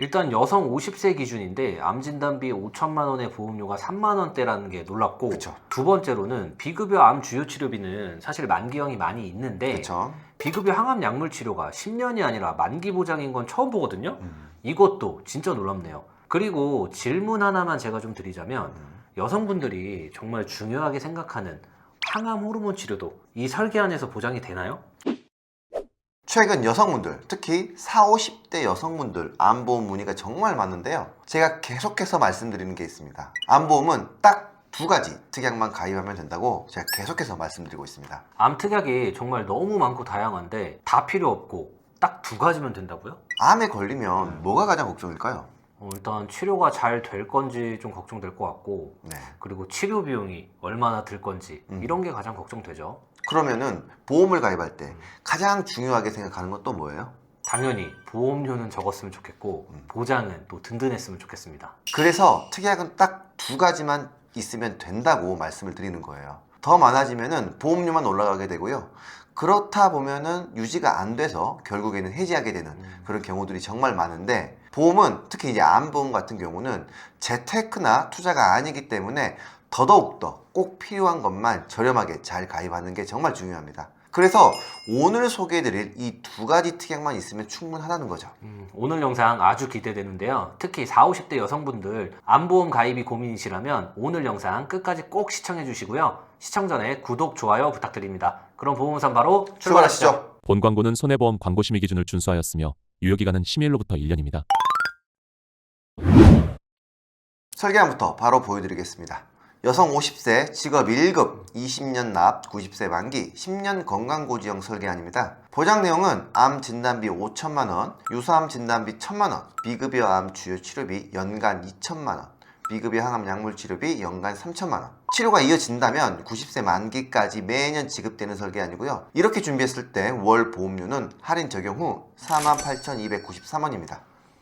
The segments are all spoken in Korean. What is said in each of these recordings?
일단 여성 50세 기준인데 암 진단비 5천만 원의 보험료가 3만 원대라는 게 놀랍고 그쵸. 두 번째로는 비급여 암 주요 치료비는 사실 만기형이 많이 있는데 그렇죠. 비급여 항암 약물 치료가 10년이 아니라 만기 보장인 건 처음 보거든요. 음. 이것도 진짜 놀랍네요. 그리고 질문 하나만 제가 좀 드리자면 음. 여성분들이 정말 중요하게 생각하는 항암 호르몬 치료도 이 설계 안에서 보장이 되나요? 최근 여성분들, 특히 4, 50대 여성분들 암보험 문의가 정말 많은데요. 제가 계속해서 말씀드리는 게 있습니다. 암보험은 딱 두 가지 특약만 가입하면 된다고 제가 계속해서 말씀드리고 있습니다. 암 특약이 정말 너무 많고 다양한데 다 필요 없고 딱 두 가지면 된다고요? 암에 걸리면 뭐가 가장 걱정일까요? 어, 일단 치료가 잘 될 건지 좀 걱정될 것 같고 네. 그리고 치료 비용이 얼마나 들 건지 음. 이런 게 가장 걱정되죠. 그러면은 보험을 가입할 때 가장 중요하게 생각하는 건 또 뭐예요? 당연히 보험료는 적었으면 좋겠고 음. 보장은 또 든든했으면 좋겠습니다. 그래서 특약은 딱 두 가지만 있으면 된다고 말씀을 드리는 거예요. 더 많아지면은 보험료만 올라가게 되고요. 그렇다 보면은 유지가 안 돼서 결국에는 해지하게 되는 음. 그런 경우들이 정말 많은데 보험은 특히 이제 암보험 같은 경우는 재테크나 투자가 아니기 때문에 더더욱 더 꼭 필요한 것만 저렴하게 잘 가입하는 게 정말 중요합니다. 그래서 오늘 소개해드릴 이 두 가지 특약만 있으면 충분하다는 거죠. 음, 오늘 영상 아주 기대되는데요. 특히 40, 50대 여성분들 암보험 가입이 고민이시라면 오늘 영상 끝까지 꼭 시청해 주시고요. 시청 전에 구독, 좋아요 부탁드립니다. 그럼 보험우선 바로 출발하시죠. 출발하시죠. 본 광고는 손해보험 광고심의 기준을 준수하였으며 유효기간은 심의일로부터 1년입니다. 설계안부터 바로 보여드리겠습니다. 여성 50세, 직업 1급, 20년 납, 90세 만기, 10년 건강고지형 설계안입니다. 보장 내용은 암 진단비 5천만원, 유사암 진단비 1천만원, 비급여 암 주요 치료비 연간 2천만원, 비급여 항암 약물 치료비 연간 3천만원. 치료가 이어진다면 90세 만기까지 매년 지급되는 설계안이고요. 이렇게 준비했을 때 월 보험료는 할인 적용 후 48,293원입니다.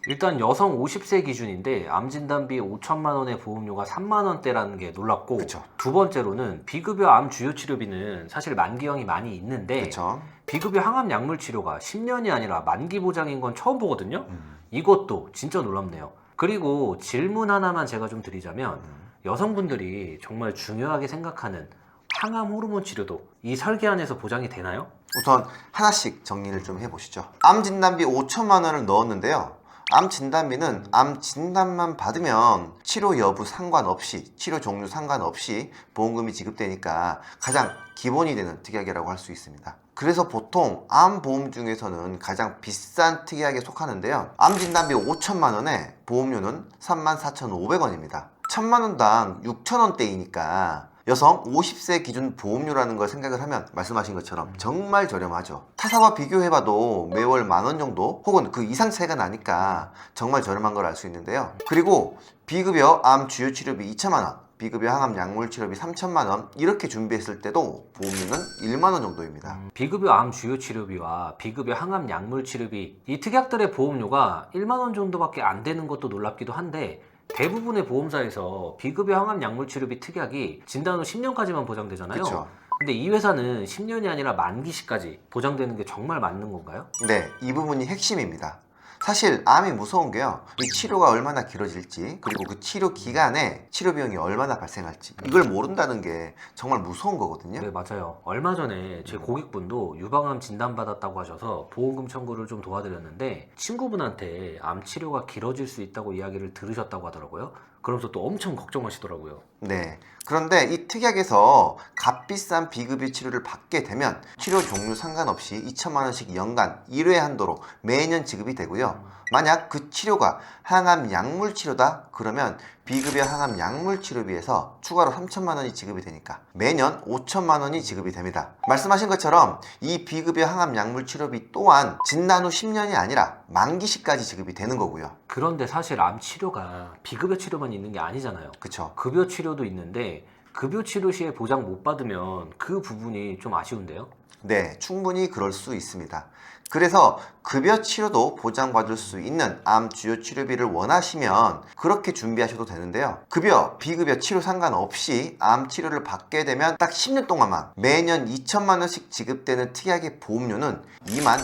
일단 여성 50세 기준인데 암 진단비 5천만 원의 보험료가 3만 원대라는 게 놀랍고 그쵸. 두 번째로는 비급여 암 주요 치료비는 사실 만기형이 많이 있는데 그렇죠? 비급여 항암 약물 치료가 10년이 아니라 만기 보장인 건 처음 보거든요. 음. 이것도 진짜 놀랍네요. 그리고 질문 하나만 제가 좀 드리자면 여성분들이 정말 중요하게 생각하는 항암 호르몬 치료도 이 설계 안에서 보장이 되나요? 우선 하나씩 정리를 좀 해보시죠. 암 진단비 5천만 원을 넣었는데요. 암 진단비는 암 진단만 받으면 치료 여부 상관없이 치료 종류 상관없이 보험금이 지급되니까 가장 기본이 되는 특약이라고 할 수 있습니다. 그래서 보통 암 보험 중에서는 가장 비싼 특약에 속하는데요. 암 진단비 5천만 원에 보험료는 34,500원입니다. 1천만 원당 6천 원대이니까 여성 50세 기준 보험료라는 걸 생각을 하면 말씀하신 것처럼 정말 저렴하죠. 타사와 비교해봐도 매월 만 원 정도 혹은 그 이상 차이가 나니까 정말 저렴한 걸 알 수 있는데요. 그리고 비급여 암 주요 치료비 2천만 원, 비급여 항암 약물 치료비 3천만 원 이렇게 준비했을 때도 보험료는 1만 원 정도입니다. 비급여 암 주요 치료비와 비급여 항암 약물 치료비 이 특약들의 보험료가 1만 원 정도밖에 안 되는 것도 놀랍기도 한데 대부분의 보험사에서 비급여 항암 약물 치료비 특약이 진단 후 10년까지만 보장되잖아요. 그렇죠. 근데 이 회사는 10년이 아니라 만기 시까지 보장되는 게 정말 맞는 건가요? 네, 이 부분이 핵심입니다. 사실 암이 무서운 게요. 이 치료가 얼마나 길어질지 그리고 그 치료 기간에 치료 비용이 얼마나 발생할지 이걸 모른다는 게 정말 무서운 거거든요. 네, 맞아요. 얼마 전에 제 고객분도 유방암 진단 받았다고 하셔서 보험금 청구를 좀 도와드렸는데 친구분한테 암 치료가 길어질 수 있다고 이야기를 들으셨다고 하더라고요. 그러면서 또 엄청 걱정하시더라고요. 네. 그런데 이 특약에서 값비싼 비급여 치료를 받게 되면 치료 종류 상관없이 2천만 원씩 연간 1회 한도로 매년 지급이 되고요. 만약 그 치료가 항암 약물 치료다 그러면 비급여 항암 약물 치료비에서 추가로 3천만 원이 지급이 되니까 매년 5천만 원이 지급이 됩니다. 말씀하신 것처럼 이 비급여 항암 약물 치료비 또한 진단 후 10년이 아니라 만기 시까지 지급이 되는 거고요. 그런데 사실 암 치료가 비급여 치료만 있는 게 아니잖아요. 그쵸? 급여 치료도 있는데 급여 치료 시에 보장 못 받으면 그 부분이 좀 아쉬운데요. 네, 충분히 그럴 수 있습니다. 그래서 급여 치료도 보장받을 수 있는 암 주요 치료비를 원하시면 그렇게 준비하셔도 되는데요. 급여, 비급여 치료 상관없이 암 치료를 받게 되면 딱 10년 동안만 매년 2천만 원씩 지급되는 특약의 보험료는 2만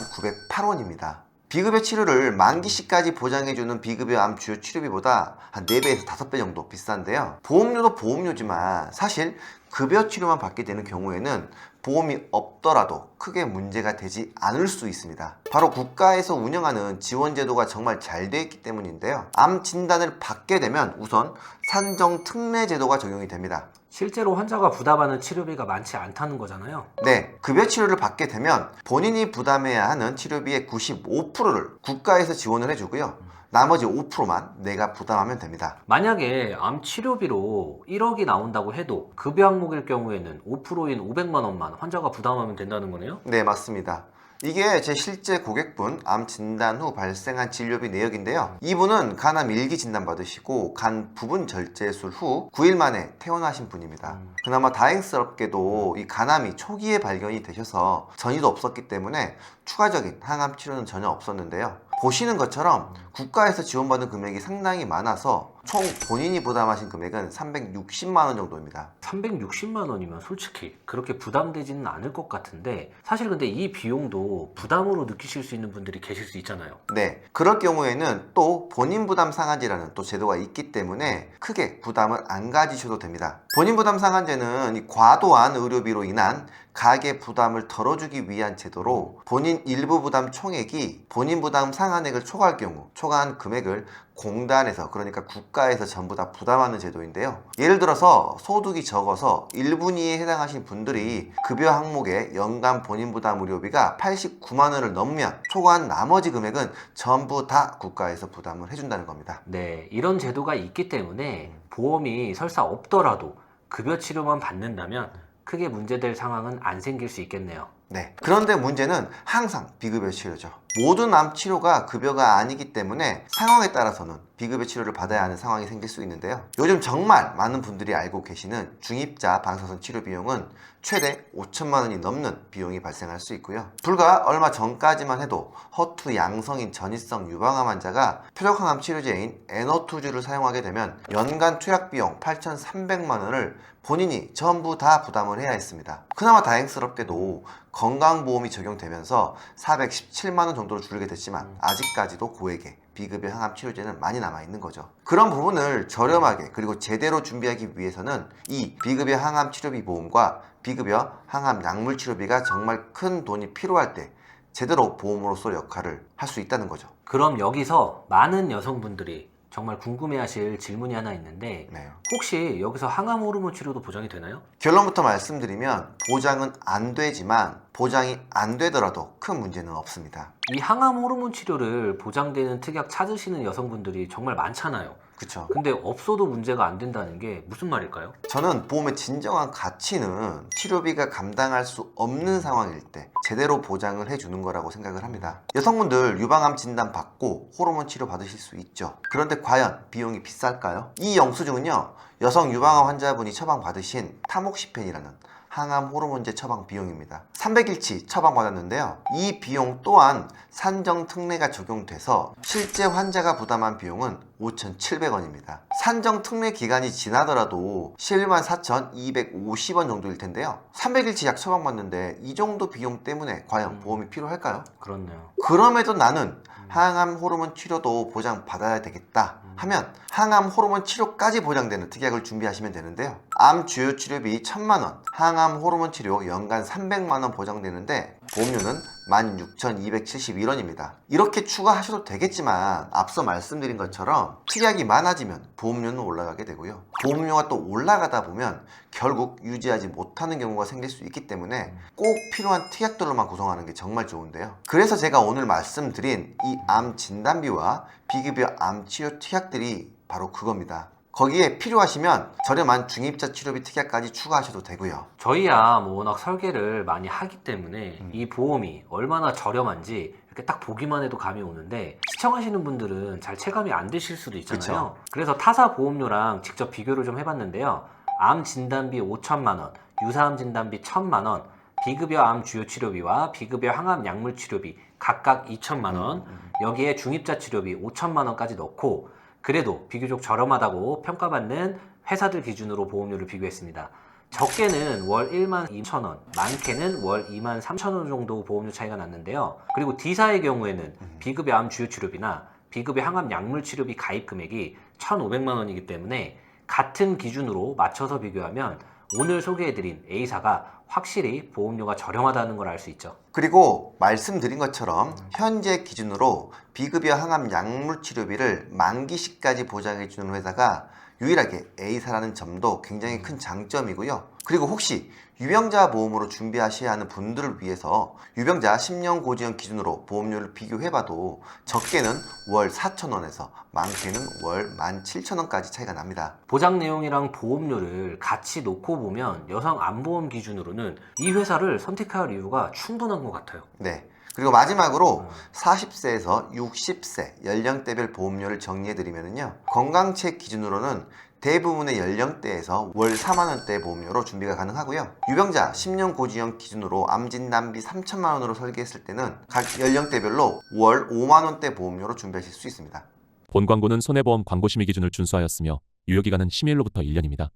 908원입니다. 비급여 치료를 만기시까지 보장해주는 비급여 암 주요 치료비보다 한 4배에서 5배 정도 비싼데요. 보험료도 보험료지만 사실 급여 치료만 받게 되는 경우에는 보험이 없더라도 크게 문제가 되지 않을 수 있습니다. 바로 국가에서 운영하는 지원 제도가 정말 잘 되어 있기 때문인데요. 암 진단을 받게 되면 우선 산정 특례 제도가 적용이 됩니다. 실제로 환자가 부담하는 치료비가 많지 않다는 거잖아요. 네, 급여 치료를 받게 되면 본인이 부담해야 하는 치료비의 95%를 국가에서 지원을 해주고요. 나머지 5%만 내가 부담하면 됩니다. 만약에 암 치료비로 1억이 나온다고 해도 급여 항목일 경우에는 5%인 500만 원만 환자가 부담하면 된다는 거네요. 네, 맞습니다. 이게 제 실제 고객분 암 진단 후 발생한 진료비 내역인데요. 이분은 간암 일기 진단 받으시고 간 부분 절제술 후 9일 만에 퇴원하신 분입니다. 그나마 다행스럽게도 이 간암이 초기에 발견이 되셔서 전이도 없었기 때문에 추가적인 항암 치료는 전혀 없었는데요. 보시는 것처럼 국가에서 지원받은 금액이 상당히 많아서 총 본인이 부담하신 금액은 360만 원 정도입니다. 360만 원이면 솔직히 그렇게 부담되지는 않을 것 같은데 사실 근데 이 비용도 부담으로 느끼실 수 있는 분들이 계실 수 있잖아요. 네, 그럴 경우에는 또 본인 부담 상한제라는 또 제도가 있기 때문에 크게 부담을 안 가지셔도 됩니다. 본인 부담 상한제는 이 과도한 의료비로 인한 가계 부담을 덜어주기 위한 제도로 본인 일부 부담 총액이 본인 부담 상한액을 초과할 경우 초과한 금액을 공단에서 그러니까 국가에서 전부 다 부담하는 제도인데요. 예를 들어서 소득이 적어서 1분위에 해당하신 분들이 급여 항목의 연간 본인 부담 의료비가 89만 원을 넘으면 초과한 나머지 금액은 전부 다 국가에서 부담을 해준다는 겁니다. 네, 이런 제도가 있기 때문에 보험이 설사 없더라도 급여 치료만 받는다면 크게 문제될 상황은 안 생길 수 있겠네요. 네. 그런데 문제는 항상 비급여 치료죠. 모든 암 치료가 급여가 아니기 때문에 상황에 따라서는 비급여 치료를 받아야 하는 상황이 생길 수 있는데요. 요즘 정말 많은 분들이 알고 계시는 중입자 방사선 치료 비용은 최대 5천만 원이 넘는 비용이 발생할 수 있고요. 불과 얼마 전까지만 해도 허투 양성인 전이성 유방암 환자가 표적항암 치료제인 에너투주를 사용하게 되면 연간 투약 비용 8,300만 원을 본인이 전부 다 부담을 해야 했습니다. 그나마 다행스럽게도 건강보험이 적용되면서 417만 원 정도로 줄게 됐지만 아직까지도 고액의 비급여 항암 치료제는 많이 남아 있는 거죠. 그런 부분을 저렴하게 그리고 제대로 준비하기 위해서는 이 비급여 항암 치료비 보험과 비급여 항암 약물 치료비가 정말 큰 돈이 필요할 때 제대로 보험으로서 역할을 할 수 있다는 거죠. 그럼 여기서 많은 여성분들이 정말 궁금해하실 질문이 하나 있는데 네. 혹시 여기서 항암 호르몬 치료도 보장이 되나요? 결론부터 말씀드리면 보장은 안 되지만 보장이 안 되더라도 큰 문제는 없습니다. 이 항암 호르몬 치료를 보장되는 특약 찾으시는 여성분들이 정말 많잖아요. 그쵸? 근데 없어도 문제가 안 된다는 게 무슨 말일까요? 저는 보험의 진정한 가치는 치료비가 감당할 수 없는 상황일 때 제대로 보장을 해주는 거라고 생각을 합니다. 여성분들 유방암 진단 받고 호르몬 치료 받으실 수 있죠. 그런데 과연 비용이 비쌀까요? 이 영수증은요, 여성 유방암 환자분이 처방 받으신 타목시펜이라는 항암 호르몬제 처방 비용입니다. 300일치 처방받았는데요. 이 비용 또한 산정 특례가 적용돼서 실제 환자가 부담한 비용은 5,700원입니다. 산정 특례 기간이 지나더라도 11만 4,250원 정도일 텐데요. 300일치 약 처방받는데 이 정도 비용 때문에 과연 보험이 필요할까요? 그렇네요. 그럼에도 나는 항암 호르몬 치료도 보장 받아야 되겠다 하면 항암 호르몬 치료까지 보장되는 특약을 준비하시면 되는데요. 암 주요 치료비 1000만 원, 항암 호르몬 치료 연간 300만 원 보장되는데 보험료는 16,271원입니다. 이렇게 추가하셔도 되겠지만 앞서 말씀드린 것처럼 특약이 많아지면 보험료는 올라가게 되고요. 보험료가 또 올라가다 보면 결국 유지하지 못하는 경우가 생길 수 있기 때문에 꼭 필요한 특약들로만 구성하는 게 정말 좋은데요. 그래서 제가 오늘 말씀드린 이 암 진단비와 비급여 암 치료 특약들이 바로 그겁니다. 거기에 필요하시면 저렴한 중입자 치료비 특약까지 추가하셔도 되고요. 저희야 뭐 워낙 설계를 많이 하기 때문에 이 보험이 얼마나 저렴한지 이렇게 딱 보기만 해도 감이 오는데 시청하시는 분들은 잘 체감이 안 되실 수도 있잖아요. 그래서 타사 보험료랑 직접 비교를 좀 해봤는데요. 암 진단비 5천만 원, 유사암 진단비 1천만 원, 비급여 암 주요 치료비와 비급여 항암 약물 치료비 각각 2천만 원, 여기에 중입자 치료비 5천만 원까지 넣고 그래도 비교적 저렴하다고 평가받는 회사들 기준으로 보험료를 비교했습니다. 적게는 월 1만 2천 원, 많게는 월 2만 3천 원 정도 보험료 차이가 났는데요. 그리고 D사의 경우에는 비급여 암 주요 치료비나 비급여 항암 약물 치료비 가입 금액이 1,500만 원이기 때문에 같은 기준으로 맞춰서 비교하면 오늘 소개해드린 A사가 확실히 보험료가 저렴하다는 걸 알 수 있죠. 그리고 말씀드린 것처럼 현재 기준으로 비급여 항암 약물 치료비를 만기시까지 보장해 주는 회사가 유일하게 A사라는 점도 굉장히 큰 장점이고요. 그리고 혹시 유병자 보험으로 준비하셔야 하는 분들을 위해서 유병자 10년 고지연 기준으로 보험료를 비교해봐도 적게는 월 4,000원에서 많게는 월 17,000원까지 차이가 납니다. 보장 내용이랑 보험료를 같이 놓고 보면 여성 암보험 기준으로는 이 회사를 선택할 이유가 충분한 것 같아요. 네. 그리고 마지막으로 음. 40세에서 60세 연령대별 보험료를 정리해드리면요. 건강체 기준으로는 대부분의 연령대에서 월 4만원대 보험료로 준비가 가능하고요. 유병자 10년 고지연 기준으로 암진단비 3천만원으로 설계했을 때는 각 연령대별로 월 5만원대 보험료로 준비하실 수 있습니다. 본 광고는 손해보험 광고심의 기준을 준수하였으며 유효기간은 심의일로부터 1년입니다.